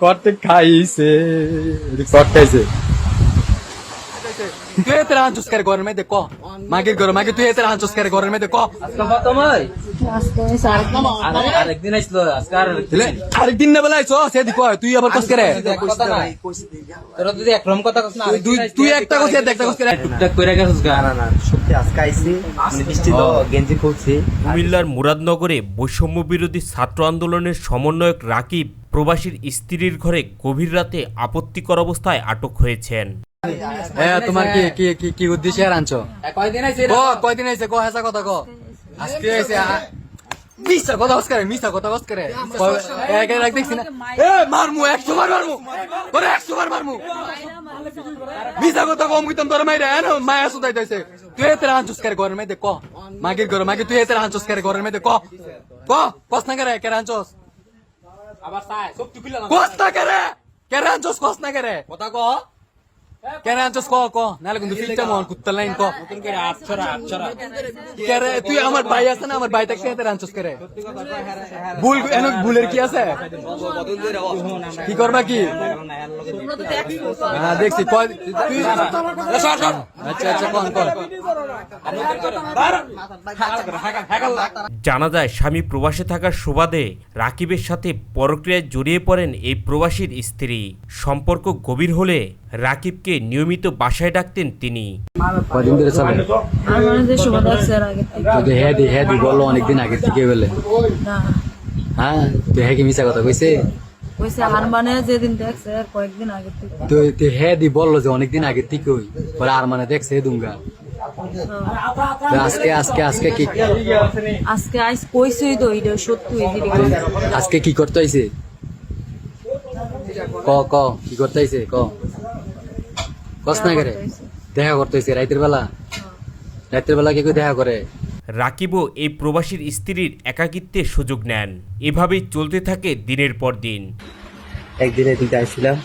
করতে খাইছে কট খাইছে। তুই এতে রাঞ্চুস করে ঘরের মধ্যে? ক। মাগের ঘর মাগে তুই এতে রাঞ্চুস করে ঘরের মধ্যে? ক। আরেকদিন আসলো আজকে আর দিলে আরেকদিন না বেলায় চ সে দিক তুই আবার কস করে? কথা নাই। তোরা যদি একরকম কথা কস না তুই তুই একটা কস একটা কস করে? টুকটাক করে গেছিস না না সত্যি আজকে আইসি মানে বৃষ্টি তো গেঞ্জি খুলছি। কুমিল্লার মুরাদনগরে বৈষম্য বিরোধী ছাত্র আন্দোলনের সমন্বয়ক রাকিব প্রবাসীর স্ত্রীর ঘরে গভীর রাতে আপত্তিকর অবস্থায় আটক হয়েছেন। হ্যাঁ তোমার কি কি কি কি উদ্দেশ্যে আর আনছো? কয়দিন আইছে ক কয়দিন আইছে ক হেসা কথা ক। আজকে আইছে মিশা কথা বস করে মিশা কথা বস করে এক এক দেখছি না? এ মারমু একশো বার মারমু ওরে একশো বার মারমু মিশা কথা কম কিতাম তোর মাইরে এন মায়া সুদাই দিছে তুই এতে রাঞ্চুস করে ঘরের মধ্যে ক? মাগের ঘর মাগে তুই এতে রাঞ্চুস করে ঘরের মধ্যে ক? ক? কস না করে কে রাঞ্চুস আবার চাই সব তুই কস না করে কে রাঞ্চুস কস না করে কথা ক। জানা যায়, স্বামী প্রবাসে থাকার সুবাদে রাকিবের সাথে পরক্রিয়ায় জড়িয়ে পড়েন এই প্রবাসীর স্ত্রী। সম্পর্ক গভীর হলে রাকিবকে নিয়মিত বাসায় ডাকতেন তিনি। কদিন ধরে হ্যাঁ দি হ্যাঁ দি বলল অনেকদিন আগে থেকে বলে। হ্যাঁ? তুই হ্যাঁ কি মিশা কথা কইছে? কইছে আর মানে যেদিন দেখছে এর কয়েকদিন আগে থেকে। তুই তুই হ্যাঁ দি বলল যে অনেকদিন আগে থেকে ওই। পরে আর মানে দেখছে দুঙ্গা আজকে আজকে আজকে কি? আজকে আইস কইছই তো এটা সত্যি আজকে কি করতে ক ক কি করতে ক। কস না করে দেখা করতে হয়েছে বেলা। রাতের বেলা কেউ দেখা করে? রাকিবও এই প্রবাসীর স্ত্রীর একাকিত্বের সুযোগ নেন। এভাবেই চলতে থাকে দিনের পর দিন। একদিন এদিকে আইছিলাম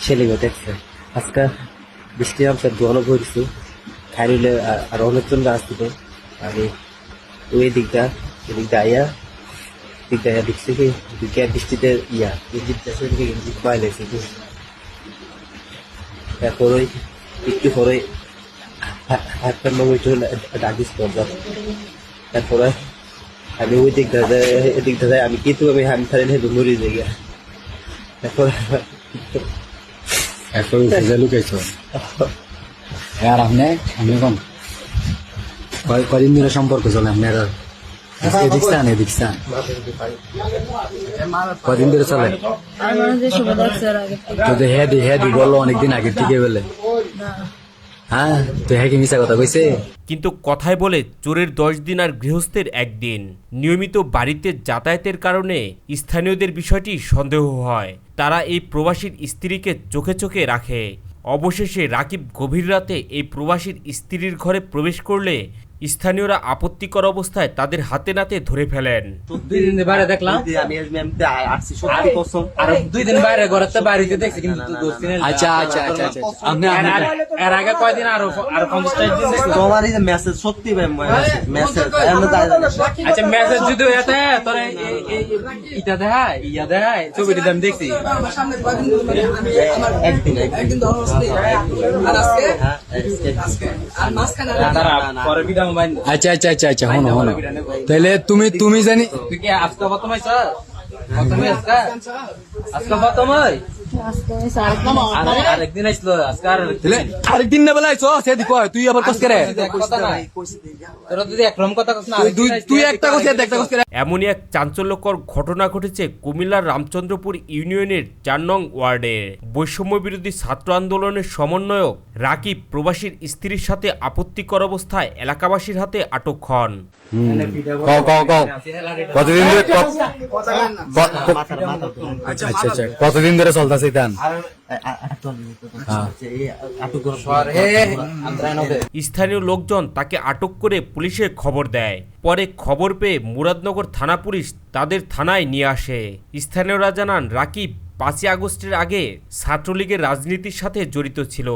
ছেলেকে দেখছে আজকে বৃষ্টি নামছে দোয়ানো ভরছি খাইলে আর অনেকজন ছিল আর এই- ওই দিকটা এদিকটা আইয়া দিকটা আইয়া দেখছি কি দিকে বৃষ্টিতে ইয়া গেঞ্জি বাইলেছে তারপর ওই একটু পরে একটু করলাম তারপরে আমি ওই দিকটা এদিকটা যাই আমি কিন্তু আমি হাম খালি হেঁটে মরে যাই। তারপর এখন খুঁজে লুকাইছ আর আপনি কোন কয়- কদিন ধরে সম্পর্ক চলে আপনার? এদিক স্থান কদিন ধরে চলে। তো দি হ্যাঁ বলল অনেকদিন আগে থেকে বলে। হ্যাঁ তুই হ্যাঁ কি মিশা কথা কইছে? কিন্তু কথায় বলে চোরের দশ দিন আর গৃহস্থের একদিন। নিয়মিত বাড়িতে যাতায়াতের কারণে স্থানীয়দের বিষয়টি সন্দেহ হয়। তারা এই প্রবাসীর স্ত্রীকে চোখে চোখে রাখে। অবশেষে রাকিব গভীর রাতে এই প্রবাসীর স্ত্রীর ঘরে প্রবেশ করলে স্থানীয়রা আপত্তিকর অবস্থায় তাদের হাতে নাতে ধরে ফেলেন। দুই দিন বাইরে দেখলাম। আমি আমি আসছি সত্যি কসম। আর দুই দিন বাইরে ঘরের তো বাড়িতে দেখছি কিন্তু আচ্ছা আচ্ছা আচ্ছা আচ্ছা। আপনি এর আগে- কয়দিন আরও আরও পঞ্চাশ দিন তোমার এই মেসেজ সত্যি ভাই মেসেজ আমি তাই জানি আচ্ছা মেসেজ যদি এতে তোর ইটা দেখায় ইয়া দেখায় ছবিটি আমি দেখছি। একদিন একদিন। হ্যাঁ আজকে? তারা পরে বিদাম বাইন আচ্ছা আচ্ছা আচ্ছা আচ্ছা হনো হনো তাহলে তুমি তুমি জানি আজকে প্রথম স্যার প্রথমে আজকে? প্রথম আরেকদিন আজকে আরেকদিন না সে দিক তুই আবার করে। এমনই এক চাঞ্চল্যকর ঘটনা ঘটেছে কুমিল্লার রামচন্দ্রপুর ইউনিয়নের চার নং ওয়ার্ডে। বৈষম্য বিরোধী ছাত্র আন্দোলনের সমন্বয়ক রাকিব প্রবাসীর স্ত্রীর সাথে আপত্তিকর অবস্থায় এলাকাবাসীর হাতে আটক হন। কতদিন ধরে আচ্ছা আচ্ছা আচ্ছা। কতদিন ধরে চলতেছে ইতান স্থানীয় লোকজন তাকে আটক করে পুলিশে খবর দেয়। পরে খবর পেয়ে মুরাদনগর থানা পুলিশ তাদের থানায় নিয়ে আসে। স্থানীয়রা জানান রাকিব পাঁচই আগস্টের আগে ছাত্রলীগের রাজনীতির সাথে জড়িত ছিল।